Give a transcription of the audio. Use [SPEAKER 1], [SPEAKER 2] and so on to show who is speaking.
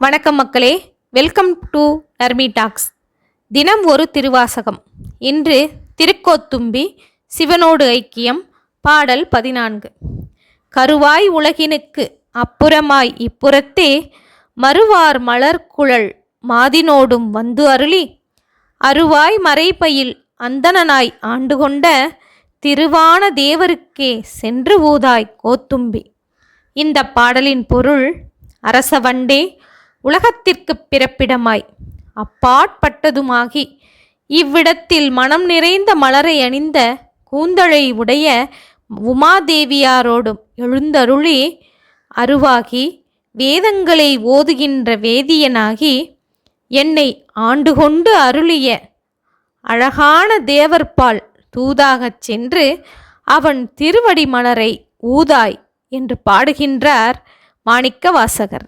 [SPEAKER 1] வணக்கம் மக்களே. Welcome to Narmi tax தினம் ஒரு திருவாசகம். இன்று திருக்கோத்தும்பி சிவனோடு ஐக்கியம் பாடல் பதினான்கு. கருவாய் உலகினுக்கு அப்புறமாய் இப்புறத்தே மறுவார் மலர்குழல் மாதினோடும் வந்து அருளி அருவாய் மறைப்பையில் அந்தணனாய் ஆண்டு கொண்ட திருவான தேவருக்கே சென்று ஊதாய் கோத்தும்பி. இந்த பாடலின் பொருள் அரசவண்டே உலகத்திற்குப் பிறப்பிடமாய். அப்பாற்பட்டதுமாகி இவ்விடத்தில் மனம் நிறைந்த மலரை அணிந்த கூந்தழை உடைய உமாதேவியாரோடும் எழுந்தருளி அருவாகி வேதங்களை ஓதுகின்ற வேதியனாகி என்னை ஆண்டு கொண்டு அருளிய அழகான தேவர்பால் தூதாகச் சென்று அவன் திருவடி மலரை ஊதாய் என்று பாடுகின்றார் மாணிக்க வாசகர்